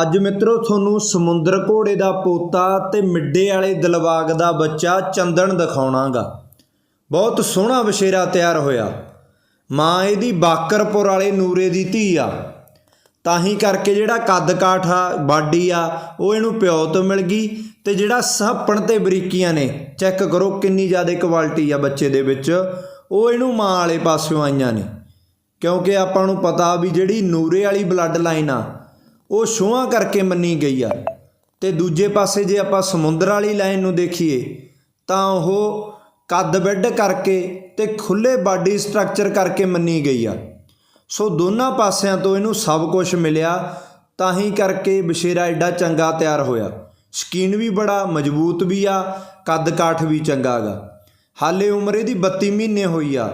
ਅੱਜ ਮਿੱਤਰੋ ਤੁਹਾਨੂੰ ਸਮੁੰਦਰ ਘੋੜੇ ਦਾ ਪੋਤਾ ਤੇ ਮਿੱਡੇ ਵਾਲੇ ਦਿਲਬਾਗ ਦਾ ਬੱਚਾ ਚੰਦਨ ਦਿਖਾਉਣਾਗਾ। ਬਹੁਤ ਸੋਹਣਾ ਵਸ਼ੇਰਾ ਤਿਆਰ ਹੋਇਆ। ਮਾਂ ਇਹਦੀ ਬਾਕਰਪੁਰ ਵਾਲੇ ਨੂਰੇ ਦੀ ਧੀ ਆ। ਤਾਂ ਹੀ ਕਰਕੇ ਜਿਹੜਾ ਕੱਦ ਕਾਠ ਆ ਬਾਡੀ ਆ, ਉਹ ਇਹਨੂੰ ਪਿਓ ਤੋਂ ਮਿਲ ਗਈ ਤੇ ਜਿਹੜਾ ਸਹੱਪਣ ਤੇ ਬਰੀਕੀਆਂ ਨੇ, ਚੈੱਕ ਕਰੋ ਕਿੰਨੀ ਜ਼ਿਆਦਾ ਕੁਆਲਿਟੀ ਆ ਬੱਚੇ ਦੇ ਵਿੱਚ, ਉਹ ਇਹਨੂੰ ਮਾਂ ਵਾਲੇ ਪਾਸਿਓਂ ਆਈਆਂ ਨੇ। ਕਿਉਂਕਿ ਆਪਾਂ ਨੂੰ ਪਤਾ ਵੀ ਜਿਹੜੀ ਨੂਰੇ ਵਾਲੀ ਬਲੱਡ ਲਾਈਨ ਆ ਉਹ ਛੋਹਾਂ ਕਰਕੇ ਮੰਨੀ ਗਈ ਆ। ਤੇ ਦੂਜੇ ਪਾਸੇ ਜੇ ਆਪਾਂ ਸਮੁੰਦਰ ਵਾਲੀ ਲਾਈਨ ਨੂੰ ਦੇਖੀਏ, ਤਾਂ ਉਹ ਕੱਦ ਬੈੱਡ ਕਰਕੇ ਤੇ ਖੁੱਲੇ ਬਾਡੀ ਸਟਰਕਚਰ ਕਰਕੇ ਮੰਨੀ ਗਈ ਆ। ਸੋ ਦੋਨਾਂ ਪਾਸਿਆਂ ਤੋਂ ਇਹਨੂੰ ਸਭ ਕੁਝ ਮਿਲਿਆ, ਤਾਂ ਹੀ ਕਰਕੇ ਬਸ਼ੇਰਾ ਐਡਾ ਚੰਗਾ ਤਿਆਰ ਹੋਇਆ। ਸ਼ਕੀਨ ਵੀ ਬੜਾ, ਮਜ਼ਬੂਤ ਵੀ ਆ, ਕੱਦ ਕਾਠ ਵੀ ਚੰਗਾ ਗਾ। ਹਾਲੇ ਉਮਰ ਇਹਦੀ 32 ਮਹੀਨੇ ਹੋਈ ਆ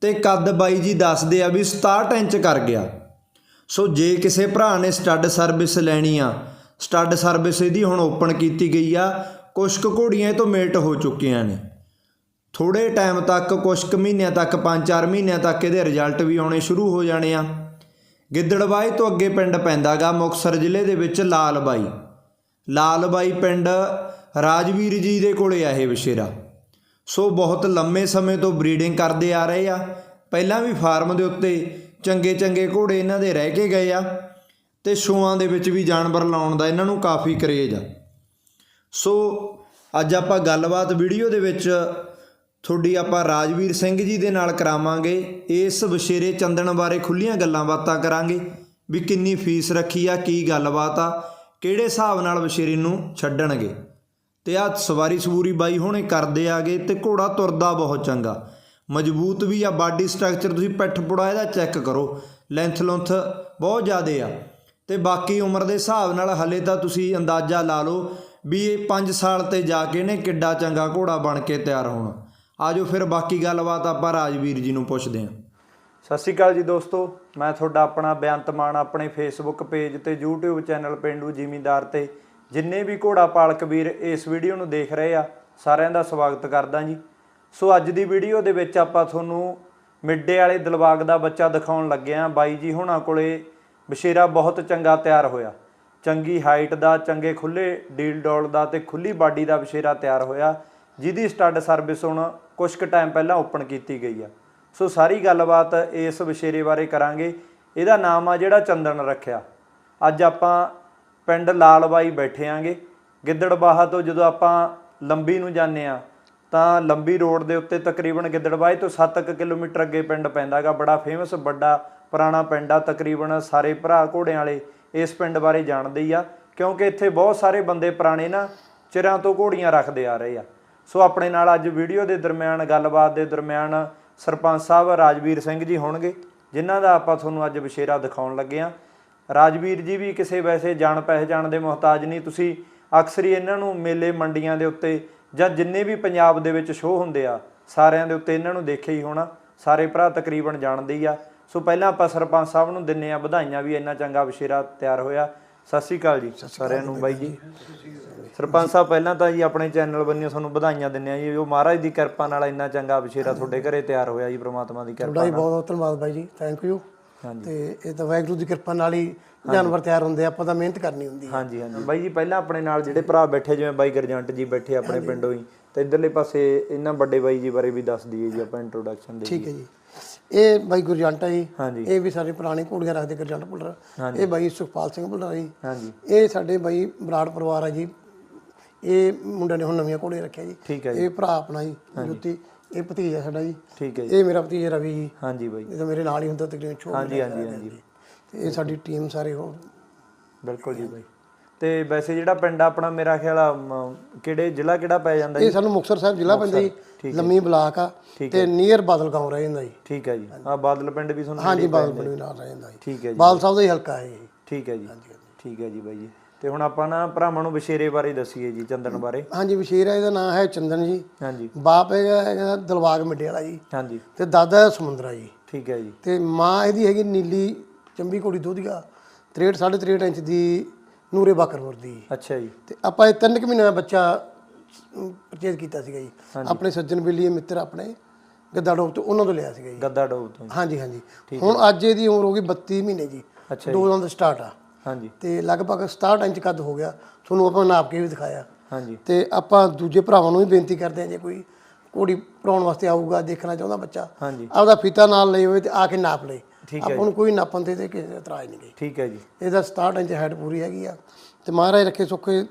ਤੇ ਕੱਦ ਬਾਈ ਜੀ ਦੱਸਦੇ ਆ ਵੀ 67 ਇੰਚ ਕਰ ਗਿਆ। ਸੋ ਜੇ ਕਿਸੇ ਭਰਾ ਨੇ ਸਟੱਡ ਸਰਵਿਸ ਲੈਣੀ ਆ, ਸਟੱਡ ਸਰਵਿਸ ਇਹਦੀ ਹੁਣ ਓਪਨ ਕੀਤੀ ਗਈ ਆ ਕੁਛ ਕੁ ਘੋੜੀਆਂ ਇਹ ਤੋਂ ਮੇਟ ਹੋ ਚੁੱਕੀਆਂ ਨੇ। ਥੋੜੇ ਟਾਈਮ ਤੱਕ ਕੁਛ ਕੁ ਮਹੀਨਿਆਂ ਤੱਕ 5-4 ਮਹੀਨਿਆਂ ਤੱਕ ਇਹਦੇ ਰਿਜ਼ਲਟ ਵੀ ਆਉਣੇ ਸ਼ੁਰੂ ਹੋ ਜਾਣੇ ਆ। ਗਿੱਦੜਬਾਈ ਤੋਂ ਅੱਗੇ ਪਿੰਡ ਪੈਂਦਾਗਾ, ਮੁਕਤਸਰ ਜ਼ਿਲ੍ਹੇ ਦੇ ਵਿੱਚ ਲਾਲਬਾਈ। ਲਾਲਬਾਈ ਪਿੰਡ ਰਾਜਵੀਰ ਜੀ ਦੇ ਕੋਲੇ ਆ ਇਹ ਵਿਸ਼ੇਰਾ ਸੋ ਬਹੁਤ ਲੰਮੇ ਸਮੇਂ ਤੋਂ ਬਰੀਡਿੰਗ ਕਰਦੇ ਆ ਰਹੇ ਆ। ਪਹਿਲਾਂ ਵੀ ਫਾਰਮ ਦੇ ਉੱਤੇ ਚੰਗੇ ਚੰਗੇ ਘੋੜੇ ਇਹਨਾਂ ਦੇ ਰਹਿ ਕੇ ਗਏ ਆ ਤੇ ਸ਼ੋਆਂ ਦੇ ਵਿੱਚ ਵੀ ਜਾਨਵਰ ਲਾਉਣ ਦਾ ਇਹਨਾਂ ਨੂੰ ਕਾਫੀ ਕਰੇਜ ਆ। ਸੋ ਅੱਜ ਆਪਾਂ ਗੱਲਬਾਤ ਵੀਡੀਓ ਦੇ ਵਿੱਚ ਤੁਹਾਡੀ ਆਪਾਂ ਰਾਜਵੀਰ ਸਿੰਘ ਜੀ ਦੇ ਨਾਲ ਕਰਾਵਾਂਗੇ। ਇਸ ਵਸ਼ੇਰੇ ਚੰਦਨ ਬਾਰੇ ਖੁੱਲੀਆਂ ਗੱਲਾਂ ਬਾਤਾਂ ਕਰਾਂਗੇ ਵੀ ਕਿੰਨੀ ਫੀਸ ਰੱਖੀ ਆ, ਕੀ ਗੱਲਬਾਤ ਆ, ਕਿਹੜੇ ਹਿਸਾਬ ਨਾਲ ਵਸ਼ੇਰੇ ਨੂੰ ਛੱਡਣਗੇ। ਤੇ ਆ ਸਵਾਰੀ ਸਵੂਰੀ ਬਾਈ ਹੁਣੇ ਕਰਦੇ ਆਗੇ ਤੇ ਘੋੜਾ ਤੁਰਦਾ ਬਹੁਤ ਚੰਗਾ। ਮਜ਼ਬੂਤ ਵੀ ਆ, ਬਾਡੀ ਸਟਰਕਚਰ ਤੁਸੀਂ ਪਿੱਠ ਪੁੜਾ ਇਹਦਾ ਚੈੱਕ ਕਰੋ ਲੈਂਥ ਲੁੰਥ ਬਹੁਤ ਜ਼ਿਆਦੇ ਆ। ਤੇ ਬਾਕੀ ਉਮਰ ਦੇ ਹਿਸਾਬ ਨਾਲ ਹਲੇ ਤਾਂ ਤੁਸੀਂ ਅੰਦਾਜ਼ਾ ਲਾ ਲਓ ਵੀ ਇਹ 5 ਸਾਲ ਤੇ ਜਾ ਕੇ ਨੇ ਕਿੱਡਾ ਚੰਗਾ ਘੋੜਾ ਬਣ ਕੇ ਤਿਆਰ ਹੋਣਾ। ਆਜੋ ਫਿਰ ਬਾਕੀ ਗੱਲਬਾਤ ਆਪਾਂ ਰਾਜਵੀਰ ਜੀ ਨੂੰ ਪੁੱਛਦੇ ਹਾਂ। ਸਤਿ ਸ਼੍ਰੀ ਅਕਾਲ ਜੀ ਦੋਸਤੋ, ਮੈਂ ਤੁਹਾਡਾ ਆਪਣਾ ਬੇਅੰਤ ਮਾਨ, ਆਪਣੇ ਫੇਸਬੁੱਕ ਪੇਜ ਤੇ YouTube ਚੈਨਲ ਪਿੰਡੂ ਜ਼ਿਮੀਂਦਾਰ ਤੇ ਜਿੰਨੇ ਵੀ ਘੋੜਾ ਪਾਲਕ ਵੀਰ ਇਸ ਵੀਡੀਓ ਨੂੰ ਦੇਖ ਰਹੇ ਆ, ਸਾਰਿਆਂ ਦਾ ਸਵਾਗਤ ਕਰਦਾ ਜੀ। ਸੋ ਅੱਜ ਦੀ ਵੀਡੀਓ ਦੇ ਵਿੱਚ ਆਪਾਂ ਤੁਹਾਨੂੰ ਮਿੱਡੇ ਵਾਲੇ ਦਿਲਬਾਗ ਦਾ ਬੱਚਾ ਦਿਖਾਉਣ ਲੱਗੇ ਆ ਬਾਈ ਜੀ ਹੁਣਾਂ ਕੋਲੇ ਬਸ਼ੇਰਾ ਬਹੁਤ ਚੰਗਾ ਤਿਆਰ ਹੋਇਆ। ਚੰਗੀ ਹਾਈਟ ਦਾ, ਚੰਗੇ ਖੁੱਲੇ ਡੀਲ ਡੋਲ ਦਾ ਤੇ ਖੁੱਲੀ ਬਾਡੀ ਦਾ ਬਸ਼ੇਰਾ ਤਿਆਰ ਹੋਇਆ। ਜਿਹਦੀ ਸਟੱਡ ਸਰਵਿਸ ਹੁਣ ਕੁਝ ਕੁ ਟਾਈਮ ਪਹਿਲਾਂ ਓਪਨ ਕੀਤੀ ਗਈ ਆ। ਸੋ ਸਾਰੀ ਗੱਲਬਾਤ ਇਸ ਬਸ਼ੇਰੇ ਬਾਰੇ ਕਰਾਂਗੇ। ਇਹਦਾ ਨਾਮ ਆ ਜਿਹੜਾ ਚੰਦਨ ਰੱਖਿਆ। ਅੱਜ ਆਪਾਂ ਪਿੰਡ ਲਾਲਬਾਈ ਬੈਠੇ ਆਂਗੇ। ਗਿੱਦੜਬਾਹਾ ਤੋਂ ਜਦੋਂ ਆਪਾਂ ਲੰਬੀ ਨੂੰ ਜਾਂਦੇ ਆ ਤਾਂ ਲੰਬੀ ਰੋਡ ਦੇ ਉੱਤੇ ਤਕਰੀਬਨ ਗਿੱਦੜਬਾਈ ਤੋਂ 7 ਕਿਲੋਮੀਟਰ ਅੱਗੇ ਪਿੰਡ ਪੈਂਦਾਗਾ। ਬੜਾ ਫੇਮਸ ਵੱਡਾ, ਪੁਰਾਣਾ ਪਿੰਡ ਆ। ਤਕਰੀਬਨ ਸਾਰੇ ਭਰਾ ਘੋੜਿਆਂ ਵਾਲੇ ਇਸ ਪਿੰਡ ਬਾਰੇ ਜਾਣਦੇ ਹੀ ਆ, ਕਿਉਂਕਿ ਇੱਥੇ ਬਹੁਤ ਸਾਰੇ ਬੰਦੇ ਪੁਰਾਣੇ ਨਾ ਚਿਰਾਂ ਤੋਂ ਘੋੜੀਆਂ ਰੱਖਦੇ ਆ ਰਹੇ ਆ। ਸੋ ਆਪਣੇ ਨਾਲ ਅੱਜ ਵੀਡੀਓ ਦੇ ਦਰਮਿਆਨ, ਗੱਲਬਾਤ ਦੇ ਦਰਮਿਆਨ ਸਰਪੰਚ ਸਾਹਿਬ ਰਾਜਵੀਰ ਸਿੰਘ ਜੀ ਹੋਣਗੇ, ਜਿਨ੍ਹਾਂ ਦਾ ਆਪਾਂ ਤੁਹਾਨੂੰ ਅੱਜ ਵਿਸ਼ੇਰਾ ਦਿਖਾਉਣ ਲੱਗੇ ਆ। ਰਾਜਵੀਰ ਜੀ ਵੀ ਕਿਸੇ ਵੈਸੇ ਜਾਣ ਪਹਿਚਾਣ ਦੇ ਮੁਹਤਾਜ ਨਹੀਂ। ਤੁਸੀਂ ਅਕਸਰ ਹੀ ਇਹਨਾਂ ਨੂੰ ਮੇਲੇ ਮੰਡੀਆਂ ਦੇ ਉੱਤੇ ਜਾਂ ਜਿੰਨੇ ਵੀ ਪੰਜਾਬ ਦੇ ਵਿੱਚ ਸ਼ੋਅ ਹੁੰਦੇ ਆ ਸਾਰਿਆਂ ਦੇ ਉੱਤੇ ਇਹਨਾਂ ਨੂੰ ਦੇਖਿਆ ਹੀ ਹੋਣਾ। ਸਾਰੇ ਭਰਾ ਤਕਰੀਬਨ ਜਾਣਦੇ ਹੀ ਆ। ਸੋ ਪਹਿਲਾਂ ਆਪਾਂ ਸਰਪੰਚ ਸਾਹਿਬ ਨੂੰ ਦਿੰਨੇ ਆ ਵਧਾਈਆਂ ਵੀ ਇੰਨਾ ਚੰਗਾ ਵਿਸ਼ੇਰਾ ਤਿਆਰ ਹੋਇਆ। ਸਤਿ ਸ਼੍ਰੀ ਅਕਾਲ ਜੀ ਸਾਰਿਆਂ ਨੂੰ ਬਾਈ ਜੀ। ਸਰਪੰਚ ਸਾਹਿਬ ਪਹਿਲਾਂ ਤਾਂ ਜੀ ਆਪਣੇ ਚੈਨਲ ਬੰਨਿਓ ਤੁਹਾਨੂੰ ਵਧਾਈਆਂ ਦਿੰਨੇ ਆ ਜੀ। ਉਹ ਮਹਾਰਾਜ ਦੀ ਕਿਰਪਾ ਨਾਲ ਇੰਨਾ ਚੰਗਾ ਵਿਸ਼ੇਰਾ ਤੁਹਾਡੇ ਘਰੇ ਤਿਆਰ ਹੋਇਆ ਜੀ ਪ੍ਰਮਾਤਮਾ ਦੀ ਕਿਰਪਾ ਹੀ ਬਹੁਤ ਬਹੁਤ ਧੰਨਵਾਦ ਬਾਈ ਜੀ। Thank you. ਤੇ ਇਹ ਤਾਂ ਵਾਹਿਗੁਰੂ ਦੀ ਕਿਰਪਾ ਨਾਲ ਹੀ ਜਾਨਵਰ ਤਿਆਰ ਹੁੰਦੇ ਆਪਾਂ ਤਾਂ ਮਿਹਨਤ ਕਰਨੀ ਹੁੰਦੀ ਹੈ। ਹਾਂਜੀ ਹਾਂਜੀ। ਬਾਈ ਜੀ ਪਹਿਲਾਂ ਆਪਣੇ ਨਾਲ ਜਿਹੜੇ ਭਰਾ ਬੈਠੇ ਜਿਵੇਂ ਬਾਈ ਗਰਜੰਟ ਜੀ ਬੈਠੇ ਆਪਣੇ ਪਿੰਡੋਂ ਹੀ ਤੇ ਇਧਰਲੇ ਪਾਸੇ ਇਹਨਾਂ ਵੱਡੇ ਬਾਈ ਜੀ ਬਾਰੇ ਵੀ ਦੱਸ ਦਈਏ ਜੀ ਆਪਾਂ ਇੰਟਰੋਡਕਸ਼ਨ ਦੇ ਠੀਕ ਹੈ ਜੀ। ਇਹ ਬਾਈ ਗੁਰਜੰਟ ਹੈ ਜੀ। ਇਹ ਵੀ ਸਾਡੇ ਪੁਰਾਣੇ ਘੋੜੀਆਂ ਰੱਖਦੇ ਗੁਰਜੰਟ ਭੁੱਲਰ। ਇਹ ਬਾਈ ਸੁਖਪਾਲ ਸਿੰਘ ਭੁੱਲਰ ਜੀ। ਹਾਂਜੀ। ਇਹ ਸਾਡੇ ਬਾਈ ਬਰਾੜ ਪਰਿਵਾਰ ਹੈ ਜੀ। ਇਹ ਮੁੰਡੇ ਨੇ ਹੁਣ ਨਵੀਆਂ ਘੋੜੇ ਰੱਖਿਆ ਜੀ। ਇਹ ਭਰਾ ਆਪਣਾ ਜੀ ਜੋਤੀ। ਇਹ ਭਤੀਜਾ ਸਾਡਾ ਜੀ। ਠੀਕ ਹੈ ਜੀ। ਇਹ ਮੇਰਾ ਭਤੀਜਾ ਰਵੀ ਜੀ। ਹਾਂਜੀ ਬਾਈ। ਇਹ ਤਾਂ ਮੇਰੇ ਨਾਲ ਹੀ ਹੁੰਦਾ ਤਕਰੀਬਨ ਛੋਟਾ ਹਾਂਜੀ ਹਾਂਜੀ ਹਾਂਜੀ। ਤੇ ਇਹ ਸਾਡੀ ਟੀਮ ਸਾਰੇ ਹੋ ਬਿਲਕੁਲ ਜੀ ਬਾਈ। ਤੇ ਵੈਸੇ ਜਿਹੜਾ ਪਿੰਡ ਆ ਆਪਣਾ ਮੇਰਾ ਖਿਆਲ ਆ ਕਿਹੜੇ ਜ਼ਿਲ੍ਹਾ ਕਿਹੜਾ ਪੈ ਜਾਂਦਾ ਜੀ? ਇਹ ਸਾਨੂੰ ਮੁਕਤਸਰ ਸਾਹਿਬ ਜ਼ਿਲ੍ਹਾ ਪੈਂਦਾ ਜੀ। ਲੰਮੀ ਬਲਾਕ ਆ ਤੇ ਨੀਅਰ ਬਾਦਲ ਗਾਉਂ ਰਹਿ ਜਾਂਦਾ ਜੀ। ਠੀਕ ਹੈ ਜੀ। ਆ ਬਾਦਲ ਪਿੰਡ ਵੀ ਤੁਹਾਨੂੰ ਹਾਂਜੀ ਬਾਦਲ ਪਿੰਡ ਵੀ ਨਾਲ ਰਹਿ ਜਾਂਦਾ ਜੀ। ਠੀਕ ਹੈ ਜੀ। ਬਾਦਲ ਸਾਹਿਬ ਦਾ ਹੀ ਹਲਕਾ ਹੈ ਜੀ ਠੀਕ ਹੈ ਜੀ। ਠੀਕ ਹੈ ਜੀ ਬਾਈ ਜੀ। ਤੇ ਹੁਣ ਆਪਾਂ ਨਾ ਭਰਾਵਾਂ ਨੂੰ ਵਿਸ਼ੇਰੇ ਬਾਰੇ ਦੱਸੀਏ ਜੀ ਚੰਦਨ ਬਾਰੇ। ਹਾਂਜੀ ਵਸ਼ੀਰ ਇਹਦਾ ਨਾਮ ਹੈ ਚੰਦਨ ਜੀ। ਹਾਂਜੀ। ਬਾਪ ਹੈਗਾ ਹੈਗਾ ਦਿਲਬਾਗ ਮਿੱਡੇ ਵਾਲਾ ਜੀ। ਹਾਂਜੀ। ਤੇ ਦਾਦਾ ਸਮੁੰਦਰਾ ਜੀ। ਠੀਕ ਹੈ ਜੀ। ਤੇ ਮਾਂ ਇਹਦੀ ਹੈਗੀ ਨੀਲੀ ਚੰਬੀ ਘੋੜੀ ਦੋਧੀਆ 63 63 ਇੰਚ ਦੀ ਨੂਰੇ ਬਾਕਰਪੁਰ ਦੀ। ਅੱਛਾ ਜੀ। ਤੇ ਆਪਾਂ ਇਹ ਤਿੰਨ ਕੁ ਮਹੀਨੇ ਦਾ ਬੱਚਾ ਪਰਚੇਜ਼ ਕੀਤਾ ਸੀਗਾ ਜੀ। ਆਪਣੇ ਸੱਜਣ ਬੇਲੀਏ ਮਿੱਤਰ ਆਪਣੇ ਗੱਦਾੜੋਬ ਤੋਂ ਉਹਨਾਂ ਤੋਂ ਲਿਆ ਸੀਗਾ ਜੀ। ਗੱਦਾ ਡੋਬ ਤੋਂ। ਹਾਂਜੀ ਹਾਂਜੀ। ਹੁਣ ਅੱਜ ਇਹਦੀ ਉਮਰ ਹੋ ਗਈ 32 ਮਹੀਨੇ ਜੀ। ਅੱਛਾ ਦੋ ਦੰਦ ਸਟਾਰਟ ਆ। ਹਾਂਜੀ। ਤੇ ਲਗਭਗ 67 ਇੰਚ ਕੱਦ ਹੋ ਗਿਆ। ਤੁਹਾਨੂੰ ਆਪਾਂ ਨਾਪ ਕੇ ਵੀ ਦਿਖਾਇਆ। ਹਾਂਜੀ। ਤੇ ਆਪਾਂ ਦੂਜੇ ਭਰਾਵਾਂ ਨੂੰ ਵੀ ਬੇਨਤੀ ਕਰਦੇ ਹਾਂ ਜੇ ਕੋਈ ਘੋੜੀ ਭਰਾਉਣ ਵਾਸਤੇ ਆਊਗਾ ਦੇਖਣਾ ਚਾਹੁੰਦਾ ਬੱਚਾ ਹਾਂਜੀ। ਆਪਦਾ ਫੀਤਾ ਨਾਲ ਲਈ ਹੋਵੇ ਤੇ ਆ ਕੇ ਨਾਪ ਠੀਕ ਆਪਾਂ ਨੂੰ ਕੋਈ ਨਾਪਣ ਤੇ ਤੇ ਕਿਸੇ ਦਾ ਇਤਰਾਜ਼ ਨਹੀਂ ਗਈ ਠੀਕ ਹੈ ਜੀ। ਇਹਦਾ 67 ਇੰਚ ਹਾਈਟ ਪੂਰੀ ਹੈਗੀ ਆ। ਤੇ ਮਹਾਰਾਜ ਰੱਖੇ ਸੁੱਖੇ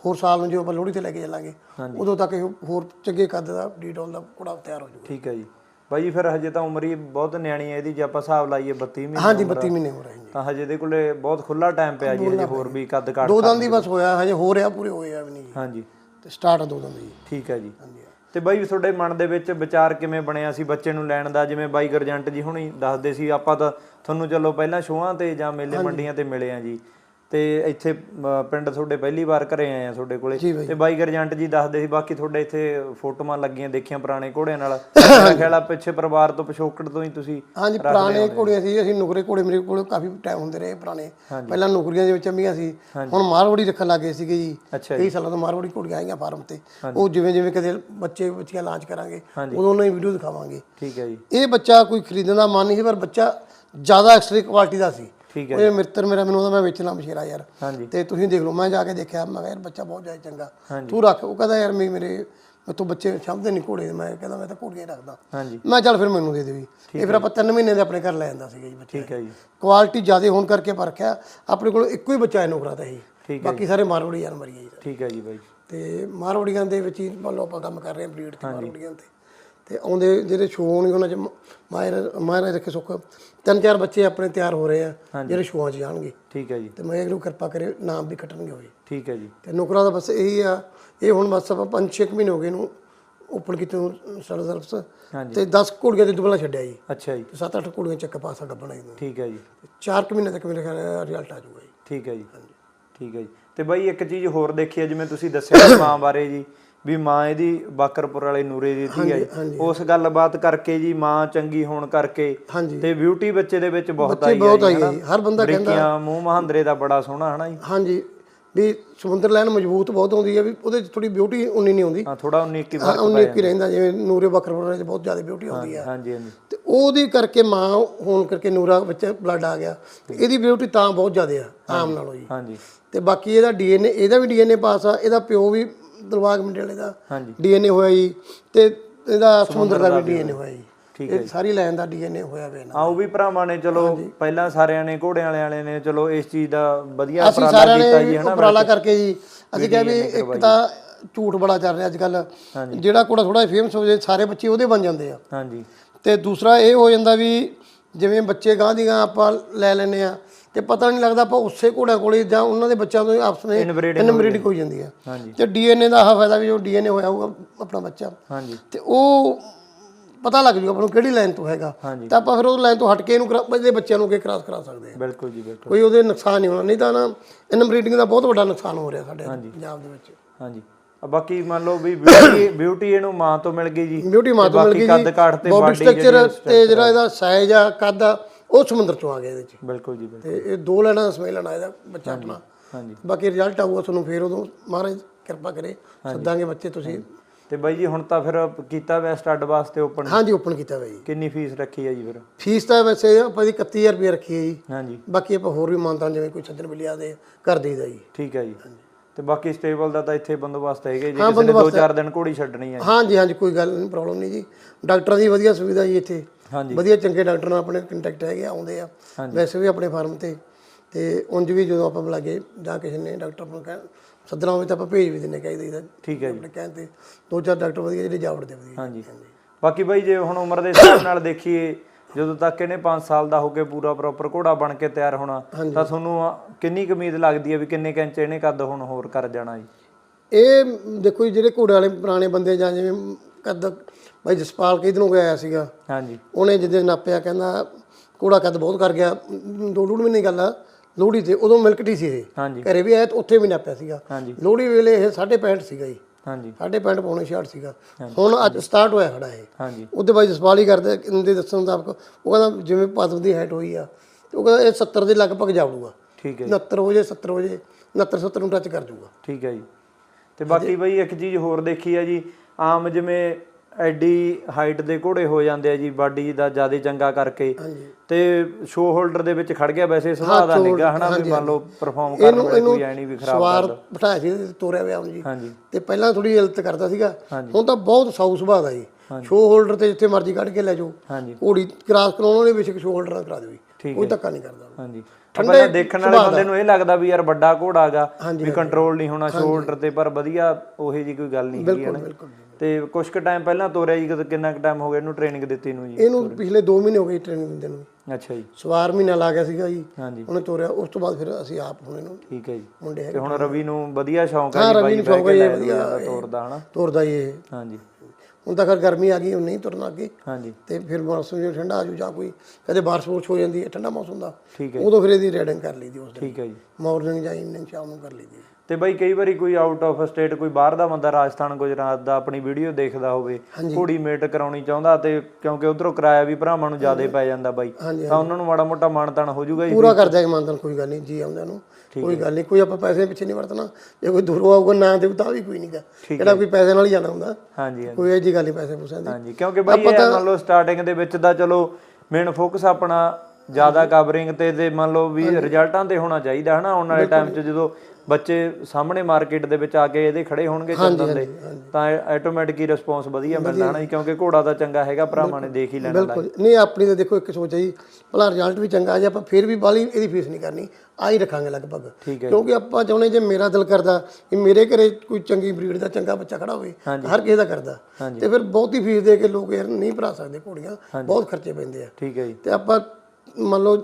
ਹੋਰ ਸਾਲ ਨੂੰ ਜੋ ਆਪਾਂ ਲੋਹੜੀ ਤੇ ਲੈ ਕੇ ਚੱਲਾਂਗੇ ਉਦੋਂ ਤੱਕ ਇਹ ਹੋਰ ਚੰਗੇ ਕੱਦ ਦਾ ਡੀਟੋਲ ਦਾ ਘੋੜਾ ਤਿਆਰ ਹੋ ਜਾਊਗਾ। ਠੀਕ ਹੈ ਜੀ। ਬਾਈ ਜੀ ਫਿਰ ਹਜੇ ਤਾਂ ਉਮਰ ਹੀ ਬਹੁਤ ਨਿਆਣੀ ਹੈ ਇਹਦੀ ਜੇ ਆਪਾਂ ਹਿਸਾਬ ਲਾਈਏ 32 ਮਹੀਨੇ ਹਾਂਜੀ 32 ਮਹੀਨੇ ਹੋ ਰਹੇ ਤਾਂ ਹਜੇ ਦੇ ਕੋਲੇ ਬਹੁਤ ਖੁੱਲਾ ਟਾਈਮ ਪਿਆ ਜੀ ਹਜੇ ਹੋਰ ਵੀ ਕੱਦ ਕਾਟ ਦੋ ਦੰਦ ਹੀ ਬਸ ਹੋਇਆ ਹਜੇ ਹੋ ਰਿਹਾ ਪੂਰੇ ਹੋਏ ਆ ਵੀ ਨਹੀਂ ਹਾਂਜੀ। ਤੇ ਸਟਾਰਟ ਦੋ ਦੰਦ ਜੀ। ਠੀਕ ਹੈ ਜੀ। ਹਾਂਜੀ ਤੇ ਬਾਈ ਤੁਹਾਡੇ ਮਨ ਦੇ ਵਿੱਚ ਵਿਚਾਰ ਕਿਵੇਂ ਬਣਿਆ ਸੀ ਬੱਚੇ ਨੂੰ ਲੈਣ ਦਾ? ਜਿਵੇਂ ਬਾਈ ਗਰਜੰਟ ਜੀ ਹੁਣੀ ਦੱਸਦੇ ਸੀ ਆਪਾਂ ਤਾਂ ਤੁਹਾਨੂੰ ਚਲੋ ਪਹਿਲਾਂ ਸ਼ੋਆਂ ਤੇ ਜਾਂ ਮੇਲੇ ਮੰਡੀਆਂ ਤੇ ਮਿਲੇ ਆ ਜੀ। ਤੇ ਇੱਥੇ ਪਿੰਡ ਤੁਹਾਡੇ ਪਹਿਲੀ ਵਾਰ ਘਰੇ ਆਏ ਆ ਤੁਹਾਡੇ ਕੋਲੇ। ਤੇ ਬਾਈ ਗਰਜੰਟ ਜੀ ਦੱਸਦੇ ਸੀ ਬਾਕੀ ਤੁਹਾਡੇ ਇੱਥੇ ਫੋਟੋਆਂ ਲੱਗੀਆਂ ਦੇਖੀਆਂ ਪੁਰਾਣੇ ਘੋੜਿਆਂ ਨਾਲ। ਖਿਆਲ ਪਿੱਛੇ ਪਰਿਵਾਰ ਤੋਂ ਪਿਛੋਕੜ ਤੋਂ ਹੀ ਤੁਸੀਂ ਹਾਂਜੀ ਪੁਰਾਣੇ ਘੋੜੀਆਂ ਸੀ ਅਸੀਂ ਨੁਕਰੇ ਘੋੜੇ ਮੇਰੇ ਕੋਲ ਕਾਫੀ ਟਾਈਮ ਹੁੰਦੇ ਰਹੇ ਪੁਰਾਣੇ। ਪਹਿਲਾਂ ਨੁਕਰੀਆਂ ਦੇ ਵਿੱਚ ਅੰਮੀਆਂ ਸੀ ਹੁਣ ਮਾਰਵਾੜੀ ਰੱਖਣ ਲੱਗੇ ਸੀਗੇ ਜੀ। ਕਈ ਸਾਲਾਂ ਤੋਂ ਮਾਰਵਾੜੀ ਘੋੜੀਆਂ ਆਈਆਂ ਫਾਰਮ ਤੇ। ਉਹ ਜਿਵੇਂ ਜਿਵੇਂ ਕਦੇ ਬੱਚੇ ਬੱਚੀਆਂ ਲਾਂਚ ਕਰਾਂਗੇ ਉਦੋਂ ਉਹਨਾਂ ਦੀ ਵੀਡੀਓ ਦਿਖਾਵਾਂਗੇ। ਠੀਕ ਹੈ ਜੀ। ਇਹ ਬੱਚਾ ਕੋਈ ਖਰੀਦਣ ਦਾ ਮਨ ਨਹੀਂ ਸੀ ਪਰ ਬੱਚਾ ਜ਼ਿਆਦਾ ਐਕਸਟਰੀ ਕੁਆਲਿਟੀ ਦਾ ਸੀ। ਠੀਕ ਹੈ ਉਹ ਮਿੱਤਰ ਮੇਰਾ ਮੈਨੂੰ ਉਹਦਾ ਮੈਂ ਵੇਚਣਾ ਮਸ਼ੀਰਾ ਯਾਰ। ਹਾਂਜੀ। ਤੇ ਤੁਸੀਂ ਦੇਖ ਲਓ ਮੈਂ ਜਾ ਕੇ ਦੇਖਿਆ ਮੈਂ ਕਿਹਾ ਯਾਰ ਬੱਚਾ ਬਹੁਤ ਜ਼ਿਆਦਾ ਚੰਗਾ। ਤੂੰ ਰੱਖ ਉਹ ਕਹਿੰਦਾ ਯਾਰ ਮੇਰੇ ਮੈਥੋਂ ਬੱਚੇ ਸ਼ਬਦ ਨਹੀਂ ਘੋੜੇ ਦੇ। ਮੈਂ ਕਹਿੰਦਾ ਮੈਂ ਤਾਂ ਘੋੜੀਆਂ ਰੱਖਦਾ। ਹਾਂਜੀ। ਮੈਂ ਚੱਲ ਫਿਰ ਮੈਨੂੰ ਦੇ ਦੇ ਵੀ। ਇਹ ਫਿਰ ਆਪਾਂ 3 ਮਹੀਨੇ ਦੇ ਆਪਣੇ ਘਰ ਲੈ ਜਾਂਦਾ ਸੀਗਾ ਜੀ ਬੱਚੇ। ਠੀਕ ਹੈ ਜੀ। ਕੁਆਲਿਟੀ ਜ਼ਿਆਦਾ ਹੋਣ ਕਰਕੇ ਪਰਖਿਆ ਆਪਣੇ ਕੋਲ ਇੱਕੋ ਹੀ ਬੱਚਾ ਹੈ ਨੁਕਰਾ ਤਾਂ ਹੀ ਠੀਕ ਬਾਕੀ ਸਾਰੇ ਮਾਰਵਾੜੀ ਜਾਨਵਰ ਹੀ ਹੈ ਜੀ। ਠੀਕ ਹੈ ਜੀ ਬਾਈ। ਤੇ ਮਾਰਵਾੜੀਆਂ ਦੇ ਵਿੱਚ ਹੀ ਮੰਨ ਲਓ ਆਪਾਂ ਕੰਮ ਕਰ ਰਹੇ ਹਾਂ ਬਰੀਡ ਤੇ ਮਾਰਵਾੜੀਆਂ ਤੇ। ਤੇ ਆਉਂਦੇ ਜਿਹੜੇ ਸ਼ੋਅ ਹੋਣਗੇ ਉਹਨਾਂ ਚ ਮਾਇਰ ਮਾਇਰ ਰੱਖੇ ਸੁੱਖ। ਤਿੰਨ ਚਾਰ ਬੱਚੇ ਆਪਣੇ ਤਿਆਰ ਹੋ ਰਹੇ ਆ ਜਿਹੜੇ ਸ਼ੋਆਂ 'ਚ ਜਾਣਗੇ। ਠੀਕ ਹੈ ਜੀ। ਤੇ ਮੈਂ ਇਹਨੂੰ ਕਿਰਪਾ ਕਰੇ ਨਾਮ ਵੀ ਖੱਟਣਗੇ ਹੋਏ ਠੀਕ ਹੈ ਜੀ। ਤੇ ਨੁਕਰਾਂ ਦਾ ਬਸ ਇਹੀ ਆ ਇਹ ਹੁਣ ਬਸ ਆਪਾਂ 5-6 ਮਹੀਨੇ ਹੋ ਗਏ ਇਹਨੂੰ ਓਪਨ ਕੀਤੇ ਨੂੰ ਸਾਡਾ ਸਰਵਿਸ। ਤੇ 10 ਘੋੜੀਆਂ ਦੇ ਦੁਬਲਾ ਛੱਡਿਆ ਜੀ। ਅੱਛਾ ਜੀ। ਤੇ 7-8 ਘੋੜੀਆਂ ਚੱਕ ਪਾਸਾ ਡੱਬਣਾ ਇਹਨੂੰ ਠੀਕ ਹੈ ਜੀ। 4 ਕੁ ਮਹੀਨੇ ਤੱਕ ਮੇਰੇ ਖਿਆਲ ਰਿਜ਼ਲਟ ਆ ਜਾਊਗਾ ਜੀ। ਠੀਕ ਹੈ ਜੀ। ਠੀਕ ਹੈ ਜੀ। ਤੇ ਬਾਈ ਇੱਕ ਚੀਜ਼ ਹੋਰ ਦੇਖੀ ਹੈ ਜਿਵੇਂ ਤੁਸੀਂ ਦੱਸਿਆ ਮਾਂ ਬਾਰੇ ਜੀ। ਵੀ ਮਾਂ ਇਹਦੀ ਬਾਕਰਪੁਰ ਵਾਲੇ ਨੂਰੇ ਦੀ ਧੀ ਹੈ ਉਸ ਗੱਲਬਾਤ ਕਰਕੇ ਜੀ ਮਾਂ ਚੰਗੀ ਹੋਣ ਕਰਕੇ ਤੇ ਬਿਊਟੀ ਬੱਚੇ ਦੇ ਵਿੱਚ ਬਹੁਤ ਆਈ ਬਹੁਤ ਹੈ ਆਈ ਹੈ ਹਰ ਬੰਦਾ ਕਹਿੰਦਾ ਬਰੀਕੀਆਂ ਮੂੰਹ ਮਹਾਂਦਰੇ ਦਾ ਬੜਾ ਸੋਹਣਾ ਹਨਾ ਜੀ? ਹਾਂਜੀ। ਵੀ ਸਮੁੰਦਰ ਲੈਣ ਮਜ਼ਬੂਤ ਬਹੁਤ ਆਉਂਦੀ ਹੈ ਵੀ ਉਹਦੇ ਥੋੜੀ ਬਿਊਟੀ ਉਨੀ ਨਹੀਂ ਆਉਂਦੀ ਹਾਂ ਥੋੜਾ 19 ਕੀ ਹਾਂ, ਉਨੀ ਇੱਕ ਹੀ ਰਹਿੰਦਾ ਜਿਵੇਂ ਨੂਰੇ ਬੱਕਰਪੁਰ ਚ ਬਹੁਤ ਜ਼ਿਆਦਾ ਬਿਊਟੀ ਆਉਂਦੀ ਆ। ਹਾਂਜੀ ਹਾਂਜੀ। ਤੇ ਉਹਦੀ ਕਰਕੇ ਮਾਂ ਹੋਣ ਕਰਕੇ ਨੂਰਾ ਵਿੱਚ ਬਲੱਡ ਆ ਗਿਆ। ਇਹਦੀ ਬਿਊਟੀ ਤਾਂ ਬਹੁਤ ਜ਼ਿਆਦਾ ਆ ਆਮ ਨਾਲੋਂ ਜੀ। ਹਾਂਜੀ। ਤੇ ਬਾਕੀ ਇਹਦਾ ਡੀਐਨਏ ਇਹਦਾ ਵੀ ਡੀਐਨਏ ਪਾਸ ਆ ਇਹਦਾ ਪਿਓ ਵੀ ਦਲਵਾਗ ਮੰਡੀ ਵਾਲੇ ਦਾ ਡੀਐਨਏ ਹੋਇਆ ਜੀ ਤੇ ਇਹਦਾ ਸਮੁੰਦਰ ਦਾ ਵੀ ਡੀਐਨਏ ਹੋਇਆ ਜੀ। ਠੀਕ ਸਾਰੀ ਲਾਈਨ ਦਾ ਡੀਐਨਏ ਹੋਇਆ ਵੇ ਨਾ ਆ ਉਹ ਵੀ ਭਰਾਵਾਂ ਨੇ ਚਲੋ ਪਹਿਲਾਂ ਸਾਰਿਆਂ ਨੇ ਘੋੜਿਆਂ ਵਾਲੇ ਵਾਲੇ ਨੇ ਚਲੋ ਇਸ ਚੀਜ਼ ਦਾ ਵਧੀਆ ਉਪਰਾਲਾ ਕੀਤਾ ਜੀ ਨੇ ਹਨਾ ਉਪਰਾਲਾ ਕਰਕੇ ਜੀ ਅਸੀਂ ਕਿਹਾ ਵੀ ਇੱਕ ਤਾਂ ਝੂਠ ਬੜਾ ਚੱਲ ਰਿਹਾ ਅੱਜ ਕੱਲ ਜਿਹੜਾ ਕੋੜਾ ਥੋੜਾ ਫੇਮਸ ਹੋ ਜਾਏ ਸਾਰੇ ਬੱਚੇ ਉਹਦੇ ਬਣ ਜਾਂਦੇ ਆ। ਹਾਂਜੀ। ਤੇ ਦੂਸਰਾ ਇਹ ਹੋ ਜਾਂਦਾ ਵੀ ਜਿਵੇਂ ਬੱਚੇ ਗਾਂ ਦੀ ਗਾਂ ਆਪਾਂ ਲੈ ਲੈਨੇ ਆ ਤੇ ਪਤਾ ਨਹੀਂ ਲੱਗਦਾ ਆਪਾਂ ਉਸੇ ਘੋੜਿਆਂ ਕੋਲੇ ਜਾਂ ਉਹਨਾਂ ਦੇ ਬੱਚਿਆਂ ਤੋਂ ਹੀ ਆਪਸ ਵਿੱਚ ਇਨਬਰੀਡਿੰਗ ਹੋ ਜਾਂਦੀ। ਆ। ਹਾਂਜੀ। ਤੇ ਡੀਐਨਏ ਦਾ ਆਹ ਫਾਇਦਾ ਵੀ ਜੋ ਡੀਐਨਏ ਹੋਇਆ ਹੋਊਗਾ ਆਪਣਾ ਬੱਚਾ। ਹਾਂਜੀ। ਤੇ ਉਹ ਪਤਾ ਲੱਗ ਜੂਗਾ ਆਪਾਂ ਨੂੰ ਕਿਹੜੀ ਲਾਈਨ ਤੋਂ ਹੈਗਾ। ਤਾਂ ਆਪਾਂ ਫਿਰ ਉਹ ਲਾਈਨ ਤੋਂ ਹਟ ਕੇ ਇਹਨੂੰ ਇਹਦੇ ਬੱਚਿਆਂ ਨੂੰ ਅੱਗੇ ਕ੍ਰਾਸ ਕਰਾ ਸਕਦੇ ਆ। ਬਿਲਕੁਲ ਜੀ ਬਿਲਕੁਲ। ਕੋਈ ਉਹਦੇ ਨੁਕਸਾਨ ਨਹੀਂ ਹੋਣਾ। ਨਹੀਂ ਤਾਂ ਨਾ ਇਨਬਰੀਡਿੰਗ ਦਾ ਬਹੁਤ ਵੱਡਾ ਨੁਕਸਾਨ ਹੋ ਰਿਹਾ ਸਾਡੇ ਪੰਜਾਬ ਦੇ ਵਿੱਚ। ਹਾਂਜੀ। ਆ ਬਾਕੀ ਮੰਨ ਲਓ ਵੀ ਬਿਊਟੀ ਬਿਊਟੀ ਇਹਨੂੰ ਮਾਂ ਤੋਂ ਮਿਲ ਗਈ ਜੀ। ਬਿਊਟੀ ਮਾਂ ਤੇ ਮਿਲ ਬਾਕੀ ਗਈ ਕੱਦ ਕਾਠ ਤੇ ਬੋਡੀ ਬਾਡੀ ਸਟਰਕਚਰ ਤੇ ਜਿਹੜਾ ਇਹਦਾ ਸਾਈਜ਼ ਆ ਕੱਦ ਆ ਉਹ ਸਮੁੰਦਰ ਚੋਂ ਆ ਗਿਆ ਇਹਦੇ ਚ। ਬਿਲਕੁਲ ਜੀ ਬਿਲਕੁਲ। ਤੇ ਇਹ ਦੋ ਲੈਣਾ ਦਾ ਸਮੇਂ ਲੈਣਾ ਇਹਦਾ ਬੱਚਾ ਆਪਣਾ। ਹਾਂਜੀ। ਬਾਕੀ ਰਿਜ਼ਲਟ ਆਊਗਾ ਤੁਹਾਨੂੰ ਫੇਰ ਉਦੋਂ। ਮਹਾਰਾਜ ਕਿਰਪਾ ਕਰੇ ਸੱਦਾਂਗੇ ਬੱਚੇ ਤੁਸੀਂ। ਤੇ ਬਾਈ ਜੀ ਹੁਣ ਤਾਂ ਫਿਰ ਕੀਤਾ ਵੈ ਸਟੱਡ ਵਾਸਤੇ ਓਪਨ ਹਾਂਜੀ ਓਪਨ ਕੀਤਾ ਬਾਈ ਕਿੰਨੀ ਫੀਸ ਰੱਖੀ ਹੈ ਜੀ ਫਿਰ? ਫੀਸ ਤਾਂ ਵੈਸੇ ਆਪਾਂ ਦੀ 31000 ਰੁਪਏ ਰੱਖੀ ਹੈ ਜੀ। ਹਾਂਜੀ। ਬਾਕੀ ਆਪਾਂ ਹੋਰ ਵੀ ਮਾਨਤਾਂ ਜਿਵੇਂ ਕੋਈ ਸੱਜਣ ਬਿਲਿਆ ਦੇ ਕਰ ਦੇਈਦਾ ਜੀ। ਠੀਕ ਹੈ ਜੀ। ਤੇ ਬਾਕੀ ਸਟੇਬਲ ਦਾ ਤਾਂ ਇੱਥੇ ਬੰਦੋਬਸਤ ਹੈਗੇ ਜੀ। ਕਿਸੇ ਨੇ 2-4 ਦਿਨ ਘੋੜੀ ਛੱਡਣੀ ਹੈ ਹਾਂਜੀ ਹਾਂਜੀ ਕੋਈ ਗੱਲ ਨਹੀਂ ਪ੍ਰੋਬਲਮ ਨਹੀਂ ਜੀ। ਡਾਕਟਰਾਂ ਦੀ ਵਧੀਆ ਸੁਵਿਧਾ ਜੀ ਇੱਥੇ। ਵਧੀਆ ਚੰਗੇ ਡਾਕਟਰ ਨਾਲ ਆਪਣੇ ਕੰਟੈਕਟ ਹੈਗੇ ਆਉਂਦੇ ਆ। ਵੈਸੇ ਵੀ ਆਪਣੇ ਫਾਰਮ ਤੇ ਤੇ ਉਂਝ ਵੀ ਜਦੋਂ ਆਪਾਂ ਬੁਲਾਗੇ ਜਾਂ ਕਿਸੇ ਨੇ ਡਾਕਟਰ ਨੂੰ ਕਹਿ ਸੱਦਣਾ ਹੋਵੇ ਤਾਂ ਆਪਾਂ ਭੇਜ ਵੀ ਦਿੰਨੇ ਕਹਿ ਦਈਦਾ ਠੀਕ ਹੈ ਜੀ। ਆਪਣੇ ਕਹਿਣ ਤੇ। ਦੋ ਚਾਰ ਡਾਕਟਰ ਵਧੀਆ ਜਿਹੜੇ ਜਾਵੜਦੇ ਵਧੀਆ ਹਾਂਜੀ। ਬਾਕੀ ਬਾਈ ਜੇ ਹੁਣ ਉਮਰ ਦੇ ਹਿਸਾਬ ਨਾਲ ਦੇਖੀਏ ਜਦੋਂ ਤੱਕ ਇਹਨੇ 5 ਸਾਲ ਦਾ ਹੋ ਕੇ ਪੂਰਾ ਪ੍ਰੋਪਰ ਘੋੜਾ ਬਣ ਕੇ ਤਿਆਰ ਹੋਣਾ ਤਾਂ ਤੁਹਾਨੂੰ ਕਿੰਨੀ ਕੁ ਉਮੀਦ ਲੱਗਦੀ ਹੈ ਵੀ ਕਿੰਨੇ ਕੁ ਇੰਚ ਇਹਨੇ ਕੱਦ ਹੁਣ ਹੋਰ ਕਰ ਜਾਣਾ ਜੀ? ਇਹ ਦੇਖੋ ਜਿਹੜੇ ਘੋੜੇ ਵਾਲੇ ਪੁਰਾਣੇ ਬੰਦੇ ਜਾਂ ਜਿਵੇਂ ਕੱਦ ਬਾਈ ਜਸਪਾਲ ਕਈ ਦਿਨੋਂ ਗਿਆ ਸੀਗਾ। ਹਾਂਜੀ। ਉਹਨੇ ਜਦੋਂ ਨਾਪਿਆ ਕਹਿੰਦਾ ਘੋੜਾ ਕੱਦ ਬਹੁਤ ਕਰ ਗਿਆ। ਦੋ ਡੂਢ ਮਹੀਨੇ ਦੀ ਗੱਲ ਆ। ਲੋਹੜੀ ਤੇ ਉਦੋਂ ਮਿਲਕ ਟੀ ਸੀ ਇਹ। ਘਰੇ ਵੀ ਆਇਆ ਤੇ ਉੱਥੇ ਵੀ ਨਾਪਿਆ ਸੀਗਾ। ਲੋਹੜੀ ਵੇਲੇ ਇਹ 65 ਸੀਗਾ ਜੀ। ਹਾਂਜੀ। 65 ਪੌਣੇ 66 ਸੀਗਾ। ਹੁਣ ਅੱਜ ਸਟਾਰਟ ਹੋਇਆ ਖੜਾ ਇਹ। ਹਾਂਜੀ। ਉਹਦੇ ਬਾਈ ਜਸਪਾਲ ਹੀ ਕਰਦੇ ਇਹਦੇ ਦੱਸਣ ਮੁਤਾਬਕ। ਉਹ ਕਹਿੰਦਾ ਜਿਵੇਂ ਪਦਮ ਦੀ ਹਾਈਟ ਹੋਈ ਆ। ਤੇ ਉਹ ਕਹਿੰਦਾ ਇਹ 70 ਦੇ ਲਗਭਗ ਜਾਊਗਾ। ਠੀਕ ਹੈ ਜੀ। 69 ਹੋ ਜੇ 70 ਹੋ ਜੇ 69 70 ਨੂੰ ਟੱਚ ਕਰ ਜਾਊਗਾ। ਠੀਕ ਹੈ ਜੀ। ਤੇ ਬਾਕੀ ਬਈ ਇੱਕ ਚੀਜ਼ ਹੋਰ ਦੇਖੀ ਆ ਜੀ। ਆਮ ਜਿਵੇਂ ਐਡੀ ਹਾਈਟ ਦੇ ਘੋੜੇ ਹੋ ਜਾਂਦੇ ਆ ਜੀ ਬਾਡੀ ਦਾ ਜ਼ਿਆਦਾ ਚੰਗਾ ਕਰਕੇ। ਤੇ ਸ਼ੋ ਹੋਲਡਰ ਦੇ ਵਿੱਚ ਖੜ ਗਿਆ ਵੈਸੇ ਸੁਭਾਅ ਦਾ ਨਿੱਗਾ ਹਨਾ ਵੀ ਮੰਨ ਲਓ ਪਰਫਾਰਮ ਕਰਨ ਵੇਲੇ ਕੋਈ ਐ ਨਹੀਂ ਵੀ ਖਰਾਬ ਸਵਾਰ ਬਿਠਾਇਆ ਸੀ ਤੋਰਿਆ ਵਿਆ ਉਹਨੂੰ ਜੀ। ਤੇ ਪਹਿਲਾਂ ਥੋੜੀ ਇਲਤ ਕਰਦਾ ਸੀਗਾ। ਹੁਣ ਤਾਂ ਬਹੁਤ ਸਾਊ ਸੁਭਾਅ ਦਾ ਜੀ। ਸ਼ੋ ਹੋਲਡਰ ਤੇ ਜਿੱਥੇ ਮਰਜ਼ੀ ਕੱਢ ਕੇ ਲੈ ਜਾਓ। ਘੋੜੀ ਕ੍ਰਾਸ ਕਰਾਉਣ ਦੇ ਵਿੱਚ ਸ਼ੋ ਹੋਲਡਰ ਨਾਲ ਕਰਾ ਦਿਓ ਕੋਈ ਧੱਕਾ ਨਹੀਂ ਕਰਦਾ ਹਾਂਜੀ। ਠੰਡੇ ਦੇਖਣ ਵਾਲੇ ਬੰਦੇ ਨੂੰ ਇਹ ਲੱਗਦਾ ਵੀ ਯਾਰ ਵੱਡਾ ਘੋੜਾ ਹੈਗਾ ਵੀ ਕੰਟਰੋਲ ਨਹੀਂ ਹੋਣਾ ਸ਼ੋਲਡਰ ਤੇ ਪਰ ਵਧੀਆ ਉਹੇ ਜੀ ਕੋਈ ਗੱਲ ਨਹੀਂ ਹੈਗੀ ਬਿਲਕੁਲ ਜੀ। ਤੇ ਕੁਝ ਕੁ ਟਾਈਮ ਪਹਿਲਾਂ ਤੋਰਿਆ ਜੀ ਕਿੰਨਾ ਕੁ ਟਾਈਮ ਹੋ ਗਿਆ ਇਹਨੂੰ ਟ੍ਰੇਨਿੰਗ ਦਿੱਤੀ ਨੂੰ ਜੀ? ਇਹਨੂੰ ਪਿਛਲੇ 2 ਮਹੀਨੇ ਹੋ ਗਏ ਟ੍ਰੇਨਿੰਗ ਦਿੰਦੇ ਨੂੰ। ਅੱਛਾ ਜੀ। ਸਵਾਰ ਮਹੀਨਾ ਲਾ ਗਿਆ ਸੀਗਾ ਜੀ। ਹਾਂਜੀ। ਉਹਨੇ ਤੋਰਿਆ ਉਸ ਤੋਂ ਬਾਅਦ ਫਿਰ ਅਸੀਂ ਆਪ ਹੁਣ ਇਹਨੂੰ ਠੀਕ ਹੈ ਜੀ। ਮੁੰਡੇ ਤੇ ਹੁਣ ਰਵੀ ਨੂੰ ਵਧੀਆ ਸ਼ੌਂਕ ਹੈ ਜੀ ਬਾਈ ਨੂੰ ਸ਼ੌਂਕ ਹੈ ਵਧੀਆ ਤੋਰਦਾ ਹਨਾ? ਤੋਰਦਾ ਜੀ ਹਾਂਜੀ। ਹੁਣ ਤਾਂ ਖਰ ਗਰਮੀ ਆ ਗਈ ਹੁਣ ਨਹੀਂ ਤੁਰਨਾ ਅੱਗੇ। ਹਾਂਜੀ। ਤੇ ਫਿਰ ਮੌਸਮ ਜੇ ਠੰਡਾ ਆ ਜੂ ਜਾਂ ਕੋਈ ਕਦੇ ਬਾਰਿਸ਼ ਬੁਰਸ਼ ਹੋ ਜਾਂਦੀ ਹੈ ਠੰਡਾ ਮੌਸਮ ਦਾ ਠੀਕ ਹੈ ਉਦੋਂ ਫਿਰ ਇਹਦੀ ਰੈਡਿੰਗ ਕਰ ਲਈਦੀ ਉਸ ਦਿਨ ਠੀਕ ਹੈ ਜੀ। ਮਾਰਨਿੰਗ ਜਾਂ ਇਵਨਿੰਗ ਸ਼ਾਮ ਨੂੰ ਕਰ ਲਈਦੀ ਤੇ ਬਾਈ ਕਈ ਵਾਰੀ ਕੋਈ ਆਊਟ ਆਫ ਸਟੇਟ ਕੋਈ ਬਾਹਰ ਦਾ ਬੰਦਾ ਰਾਜਸਥਾਨ ਗੁਜਰਾਤ ਦਾ ਆਪਣੀ ਵੀਡੀਓ ਦੇਖਦਾ ਹੋਵੇ ਘੋੜੀ ਮੇਟ ਕਰਾਉਣੀ ਚਾਹੁੰਦਾ ਤੇ ਕਿਉਂਕਿ ਉਧਰੋਂ ਕਿਰਾਇਆ ਵੀ ਭਰਾਵਾਂ ਨੂੰ ਜ਼ਿਆਦਾ ਪੈ ਜਾਂਦਾ ਬਾਈ ਤਾਂ ਉਹਨਾਂ ਨੂੰ ਮਾੜਾ ਮੋਟਾ ਮਾਨਤਾਨ ਹੋ ਜਾਊਗਾ ਜੀ? ਪੂਰਾ ਕਰ ਦਿਆਂਗੇ ਮਾਨਦਨ ਕੋਈ ਗੱਲ ਨਹੀਂ ਜੀ ਆਉਂਦਿਆਂ ਨੂੰ ਕੋਈ ਗੱਲ ਨਹੀਂ ਕੋਈ ਆਪਾਂ ਪੈਸੇ ਪਿੱਛੇ ਨਹੀਂ ਵਰਤਣਾ ਜੇ ਕੋਈ ਦੂਰੋਂ ਆਊਗਾ ਨਾ ਦੇਊ ਤਾਂ ਵੀ ਕੋਈ ਨਹੀਂਗਾ ਜਿਹੜਾ ਕੋਈ ਪੈਸੇ ਨਾਲ ਹੀ ਜਾਣਾ ਹੁੰਦਾ ਹਾਂਜੀ ਕੋਈ ਇਹ ਜੀ ਗੱਲ ਨਹੀਂ ਪੈਸੇ ਪੂਸਿਆਂ ਦੀ। ਹਾਂਜੀ ਕਿਉਂਕਿ ਬਾਈ ਇਹ ਮੰਨ ਲਓ ਸਟਾਰਟਿੰਗ ਦੇ ਵਿੱਚ ਤਾਂ ਚਲੋ ਮੇਨ ਫੋਕਸ ਆਪਣਾ ਜ਼ਿਆਦਾ ਕਵਰਿੰਗ ਤੇ ਤੇ ਮੰਨ ਲਓ ਵੀ ਰਿਜ਼ਲਟਾਂ ਤੇ ਹੋਣਾ ਚਾਹੀਦਾ ਹਨਾ ਆਉਣ ਵਾਲੇ ਟਾਈਮ 'ਚ ਜਦੋਂ ਬੱਚੇ ਸਾਹਮਣੇ ਮਾਰਕੀਟ ਦੇ ਵਿੱਚ ਆ ਕੇ ਇਹਦੇ ਖੜੇ ਹੋਣਗੇ ਚੰਦਨ ਦੇ ਤਾਂ ਆਟੋਮੈਟਿਕ ਹੀ ਰਿਸਪੌਂਸ ਵਧੀਆ ਮਿਲਣਾ ਹਨਾ ਕਿਉਂਕਿ ਘੋੜਾ ਤਾਂ ਚੰਗਾ ਹੈਗਾ ਭਰਾਵਾਂ ਨੇ ਦੇਖ ਹੀ ਲੈਣਾ ਬਿਲਕੁਲ। ਨਹੀਂ ਆਪਣੀ ਤਾਂ ਦੇਖੋ ਇੱਕ ਸੋਚ ਹੈ ਜੀ ਭਲਾ ਰਿਜ਼ਲਟ ਵੀ ਚੰਗਾ ਆ ਜੇ ਆਪਾਂ ਫਿਰ ਵੀ ਬਾਲੀ ਇਹਦੀ ਫੀਸ ਨਹੀਂ ਕਰਨੀ ਆ ਹੀ ਰੱਖਾਂਗੇ ਲਗਭਗ। ਕਿਉਂਕਿ ਆਪਾਂ ਚਾਹੁੰਦੇ ਜੇ ਮੇਰਾ ਦਿਲ ਕਰਦਾ ਕਿ ਮੇਰੇ ਘਰੇ ਕੋਈ ਚੰਗੀ ਬਰੀਡ ਦਾ ਚੰਗਾ ਬੱਚਾ ਖੜਾ ਹੋਵੇ ਹਰ ਕਿਸੇ ਦਾ ਕਰਦਾ। ਤੇ ਫਿਰ ਬਹੁਤੀ ਫੀਸ ਦੇ ਕੇ ਲੋਕ ਯਾਰ ਨਹੀਂ ਭਰਾ ਸਕਦੇ ਘੋੜੀਆਂ ਬਹੁਤ ਖਰਚੇ ਪੈਂਦੇ ਆ। ਠੀਕ ਹੈ ਜੀ। ਤੇ ਆਪਾਂ ਮੰਨ ਲਓ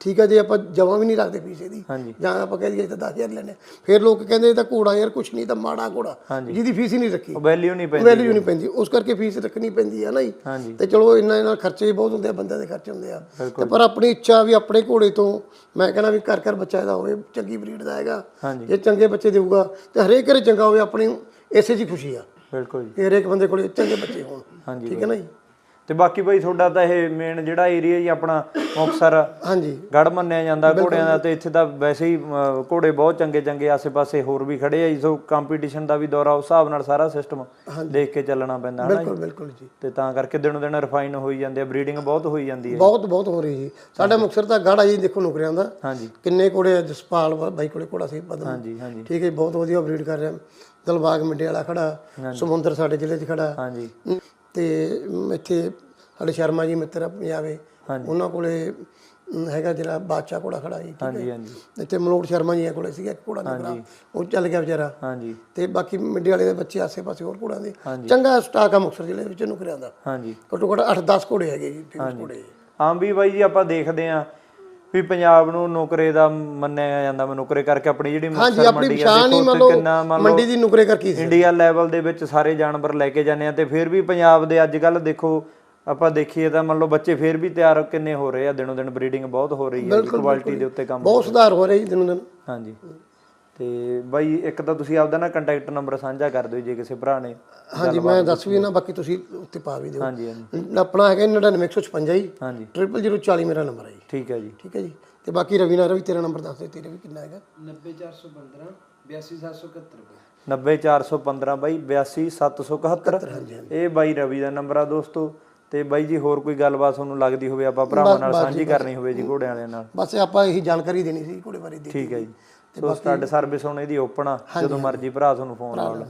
ਠੀਕ ਹੈ ਜੇ ਆਪਾਂ ਜਮਾ ਵੀ ਨਹੀਂ ਰੱਖਦੇ ਫੀਸ ਇਹਦੀ ਹਾਂਜੀ। ਜਾਂ ਆਪਾਂ ਕਹਿ ਦਈਏ ਤਾਂ 10000 ਲੈਣੇ ਫਿਰ ਲੋਕ ਕਹਿੰਦੇ ਇਹ ਤਾਂ ਘੋੜਾ ਯਾਰ ਕੁਛ ਨਹੀਂ ਤਾਂ ਮਾੜਾ ਘੋੜਾ। ਜਿਹਦੀ ਫੀਸ ਹੀ ਨਹੀਂ ਰੱਖੀ। ਵੈਲਿਊ ਨਹੀਂ ਪੈਂਦੀ ਵੈਲਿਊ ਨਹੀਂ ਪੈਂਦੀ। ਉਸ ਕਰਕੇ ਫੀਸ ਰੱਖਣੀ ਪੈਂਦੀ ਹੈ ਨਾ ਜੀ। ਹਾਂਜੀ। ਤੇ ਚਲੋ ਇੰਨਾ ਇਹਨਾਂ ਖਰਚੇ ਵੀ ਬਹੁਤ ਹੁੰਦੇ ਆ ਬੰਦਿਆਂ ਦੇ ਖਰਚੇ ਹੁੰਦੇ ਆ। ਤੇ ਪਰ ਆਪਣੀ ਇੱਛਾ ਵੀ ਆਪਣੇ ਘੋੜੇ ਤੋਂ ਮੈਂ ਕਹਿੰਦਾ ਵੀ ਘਰ ਘਰ ਬੱਚਾ ਇਹਦਾ ਹੋਵੇ ਚੰਗੀ ਬਰੀਡ ਦਾ ਹੈਗਾ। ਹਾਂਜੀ। ਜੇ ਚੰਗੇ ਬੱਚੇ ਦੇਊਗਾ ਤੇ ਹਰੇਕ ਘਰੇ ਚੰਗਾ ਹੋਵੇ ਆਪਣੀ ਇਸੇ ਹੀ ਖੁਸ਼ੀ ਆ। ਬਿਲਕੁਲ ਜੀ। ਕਿ ਹਰੇਕ ਬੰਦੇ ਕੋਲੇ ਚੰਗੇ ਬੱਚੇ ਹੋਣ। ਹਾਂਜੀ ਠੀਕ ਹੈ ਨਾ ਜੀ? ਤੇ ਬਾਕੀ ਬਾਈ ਤੁਹਾਡਾ ਤਾਂ ਇਹ ਮੇਨ ਜਿਹੜਾ ਏਰੀਆ ਜੀ ਆਪਣਾ ਮੁਕਤਸਰ ਹਾਂਜੀ। ਗੜ ਮੰਨਿਆ ਜਾਂਦਾ ਘੋੜਿਆਂ ਦਾ ਤੇ ਇੱਥੇ ਤਾਂ ਵੈਸੇ ਹੀ ਘੋੜੇ ਬਹੁਤ ਚੰਗੇ ਚੰਗੇ ਆਸੇ-ਪਾਸੇ ਹੋਰ ਵੀ ਖੜੇ ਆ। ਜੀ ਸੋ ਕੰਪੀਟੀਸ਼ਨ ਦਾ ਵੀ ਦੌਰਾ ਉਸ ਹਿਸਾਬ ਨਾਲ ਸਾਰਾ ਸਿਸਟਮ ਦੇਖ ਕੇ ਚੱਲਣਾ ਪੈਂਦਾ ਜੀ? ਬਿਲਕੁਲ ਬਿਲਕੁਲ ਜੀ। ਤੇ ਤਾਂ ਕਰਕੇ ਦਿਨੋਂ ਦਿਨ ਰਿਫਾਈਨ ਹੋਈ ਜਾਂਦੇ ਆ ਬਰੀਡਿੰਗ ਬਹੁਤ ਹੋਈ ਜਾਂਦੀ ਹੈ ਬਹੁਤ ਬਹੁਤ ਹੋ ਰਹੀ ਜੀ। ਸਾਡਾ ਮੁਕਤਸਰ ਤਾਂ ਗਾੜਾ ਜੀ ਦੇਖੋ ਨੁਕਰਿਆਂ ਦਾ। ਹਾਂਜੀ। ਕਿੰਨੇ ਆ, ਜਸਪਾਲ ਬਾਈ ਕੋਲੇ ਕੋੜਾ ਸੀ ਪਦਮ ਹਾਂਜੀ ਹਾਂਜੀ। ਠੀਕ ਹੈ ਬਹੁਤ ਵਧੀਆ ਬਰੀਡ ਕਰ ਰਿਹਾ। ਦਲਬਾਗ ਮਿੱਡੇ ਵਾਲਾ ਖੜਾ ਸਮੁੰਦਰ ਸਾਡੇ ਜ਼ਿਲ੍ਹੇ 'ਚ ਖੜਾ। ਹਾਂਜੀ। ਤੇ ਇੱਥੇ ਸਾਡੇ ਸ਼ਰਮਾ ਜੀ ਮਿੱਤਰ ਆ ਪੰਜਾਬੇ ਉਹਨਾਂ ਕੋਲੇ ਹੈਗਾ ਜਿਹੜਾ ਬਾਦਸ਼ਾਹ ਘੋੜਾ ਖੜਾ ਜੀ ਹਾਂਜੀ ਹਾਂਜੀ। ਇੱਥੇ ਮਲੋਟ ਸ਼ਰਮਾ ਜੀ ਕੋਲੇ ਸੀਗਾ ਇੱਕ ਘੋੜਾ ਨਿਕਰਾ ਉਹ ਚੱਲ ਗਿਆ ਵਿਚਾਰਾ। ਹਾਂਜੀ। ਤੇ ਬਾਕੀ ਮਿੱਡੇ ਵਾਲੇ ਦੇ ਬੱਚੇ ਆਸੇ-ਪਾਸੇ ਹੋਰ ਘੋੜਾਂ ਦੇ। ਚੰਗਾ ਸਟਾਕ ਆ ਮੁਕਤਸਰ ਜ਼ਿਲ੍ਹੇ ਵਿੱਚ ਨੁਕਰਿਆਂ ਦਾ। ਹਾਂਜੀ। ਘੱਟੋ ਘੱਟ 8-10 ਘੋੜੇ ਹੈਗੇ ਜੀ ਘੋੜੇ। ਆਮ ਵੀ ਬਾਈ ਜੀ ਆਪਾਂ ਦੇਖਦੇ ਆਂ ਵੀ ਪੰਜਾਬ ਨੂੰ ਨੌਕਰੇ ਦਾ ਮੰਨਿਆ ਜਾਂਦਾ ਵਾ ਨੌਕਰੇ ਕਰਕੇ ਆਪਣੀ ਜਿਹੜੀ ਮੁਕਤਸਰ ਮੰਡੀ ਆ ਪਛਾਣ ਹੀ ਦੇਖੋ ਮੰਨ ਉੱਥੇ ਕਿੰਨਾ ਲਓ ਮੰਨ ਲਓ ਮੰਡੀ ਦੀ ਨੁਕਰੇ ਕਰਕੇ ਸੀ। ਇੰਡੀਆ ਲੈਵਲ ਦੇ ਵਿੱਚ ਸਾਰੇ ਜਾਨਵਰ ਲੈ ਕੇ ਜਾਂਦੇ ਆ ਤੇ ਫਿਰ ਵੀ ਪੰਜਾਬ ਦੇ ਅੱਜ ਕੱਲ ਦੇਖੋ ਆਪਾਂ ਦੇਖੀਏ ਤਾਂ ਮੰਨ ਲਓ ਬੱਚੇ ਫਿਰ ਵੀ ਤਿਆਰ ਕਿੰਨੇ ਹੋ ਰਹੇ ਆ ਦਿਨੋਂ ਦਿਨ ਬਰੀਡਿੰਗ ਬਹੁਤ ਹੋ ਰਹੀ ਹੈ ਕੁਆਲਿਟੀ ਦੇ ਉੱਤੇ ਕੰਮ ਬਹੁਤ ਸੁਧਾਰ ਹੋ ਰਿਹਾ ਜੀ ਦਿਨੋਂ ਦਿਨ। ਹਾਂਜੀ। ਤੇ ਬਾਈ ਇੱਕ ਤਾਂ ਤੁਸੀਂ ਆਪਦਾ ਨਾ ਕੰਟੈਕਟ ਨੰਬਰ ਸਾਂਝਾ ਕਰ ਦਿਓ ਜੇ ਕਿਸੇ ਭਰਾ ਨੇ ਹਾਂਜੀ ਮੈਂ ਦੱਸ ਵੀ ਨਾ ਬਾਕੀ ਤੁਸੀਂ ਉੱਤੇ ਪਾ ਵੀ ਦਿਓ। ਹਾਂਜੀ ਹਾਂਜੀ। ਆਪਣਾ ਹੈਗਾ 99156 ਜੀ। ਹਾਂਜੀ। 0040 ਮੇਰਾ ਨੰਬਰ ਹੈ ਜੀ। ਠੀਕ ਹੈ ਜੀ। ਠੀਕ ਹੈ ਜੀ। ਤੇ ਬਾਕੀ ਰਵੀ ਨਾਲ ਰਵੀ ਤੇਰਾ ਨੰਬਰ ਦੱਸ ਦੇ ਤੇਰੇ ਵੀ ਕਿੰਨਾ ਹੈਗਾ? 90415 82771 ਰੁਪਏ 90415 ਬਾਈ। 82771 ਇਹ ਬਾਈ ਰਵੀ ਦਾ ਨੰਬਰ ਆ ਦੋਸਤੋ। ਤੇ ਬਾਈ ਜੀ ਹੋਰ ਕੋਈ ਗੱਲਬਾਤ ਤੁਹਾਨੂੰ ਲੱਗਦੀ ਹੋਵੇ ਆਪਾਂ ਭਰਾਵਾਂ ਨਾਲ ਸਾਂਝੀ ਕਰਨੀ ਹੋਵੇ ਜੀ ਘੋੜਿਆਂ ਵਾਲਿਆਂ ਨਾਲ। ਬਸ ਆਪਾਂ ਇਹੀ ਜਾਣਕਾਰੀ ਦੇਣੀ ਸੀ ਘੋੜੇ ਬਾਰੇ ਦੀ। ਠੀਕ ਹੈ ਜੀ। ਸੋ ਸਟੱਡ ਸਰਵਿਸ ਹੁਣ ਇਹਦੀ ਓਪਨ ਆ ਜਦੋਂ ਮਰਜ਼ੀ ਭਰਾ ਤੁਹਾਨੂੰ ਫੋਨ ਲਾ ਲਓ।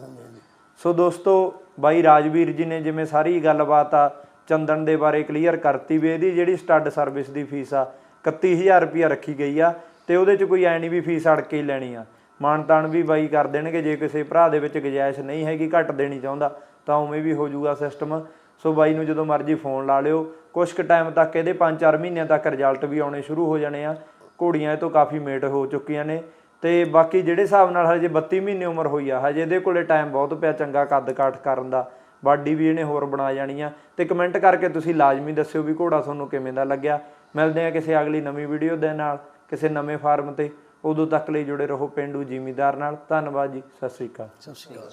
ਸੋ ਦੋਸਤੋ ਬਾਈ ਰਾਜਵੀਰ ਜੀ ਨੇ ਜਿਵੇਂ ਸਾਰੀ ਗੱਲਬਾਤ ਆ ਚੰਦਨ ਦੇ ਬਾਰੇ ਕਲੀਅਰ ਕਰਤੀ ਵੀ ਇਹਦੀ ਜਿਹੜੀ ਸਟੱਡ ਸਰਵਿਸ ਦੀ ਫੀਸ ਆ 31000 ਰੁਪਿਆ ਰੱਖੀ ਗਈ ਆ ਤੇ ਉਹਦੇ ਚ ਕੋਈ ਐ ਨਹੀਂ ਵੀ ਫੀਸ ਅੜ ਕੇ ਹੀ ਲੈਣੀ ਆ। ਮਾਨਤਾਨ ਵੀ ਬਾਈ ਕਰ ਦੇਣਗੇ ਜੇ ਕਿਸੇ ਭਰਾ ਦੇ ਵਿੱਚ ਗੁੰਜਾਇਸ਼ ਨਹੀਂ ਹੈਗੀ ਘੱਟ ਦੇਣੀ ਚਾਹੁੰਦਾ ਤਾਂ ਉਵੇਂ ਵੀ ਹੋ ਜਾਊਗਾ ਸਿਸਟਮ ਸੋ ਬਾਈ ਨੂੰ ਜਦੋਂ ਮਰਜ਼ੀ ਫੋਨ ਲਾ ਲਿਓ। ਕੁਝ ਕੁ ਟਾਈਮ ਤੱਕ ਇਹਦੇ 5-4 ਮਹੀਨਿਆਂ ਤੱਕ ਰਿਜ਼ਲਟ ਵੀ ਆਉਣੇ ਸ਼ੁਰੂ ਹੋ ਜਾਣੇ ਆ। ਘੋੜੀਆਂ ਇਹ ਤੋਂ ਕਾਫੀ ਮੇਟ ਹੋ ਚੁੱਕੀਆਂ ਨੇ। ਤੇ ਬਾਕੀ ਜਿਹੜੇ ਹਿਸਾਬ ਨਾਲ ਹਜੇ 32 ਮਹੀਨੇ ਉਮਰ ਹੋਈ ਆ, ਹਜੇ ਇਹਦੇ ਕੋਲੇ ਟਾਈਮ ਬਹੁਤ ਪਿਆ ਚੰਗਾ ਕੱਦ ਕਾਠ ਕਰਨ ਦਾ। ਬਾਡੀ ਵੀ ਇਹਨੇ ਹੋਰ ਬਣਾ ਜਾਣੀ ਆ। ਤੇ ਕਮੈਂਟ ਕਰਕੇ ਤੁਸੀਂ ਲਾਜ਼ਮੀ ਦੱਸਿਓ ਵੀ ਘੋੜਾ ਤੁਹਾਨੂੰ ਕਿਵੇਂ ਦਾ ਲੱਗਿਆ। ਮਿਲਦੇ ਆ ਕਿਸੇ ਅਗਲੀ ਨਵੀਂ ਵੀਡੀਓ ਦੇ ਨਾਲ, ਕਿਸੇ ਨਵੇਂ ਫਾਰਮ ਤੇ। ਉਦੋਂ ਤੱਕ ਲਈ ਜੁੜੇ ਰਹੋ ਪਿੰਡੂ ਜ਼ਿਮੀਦਾਰ ਨਾਲ। ਧੰਨਵਾਦ ਜੀ, ਸਤਿ ਸ੍ਰੀ ਅਕਾਲ। ਸਤਿ ਸ਼੍ਰੀ ਅਕਾਲ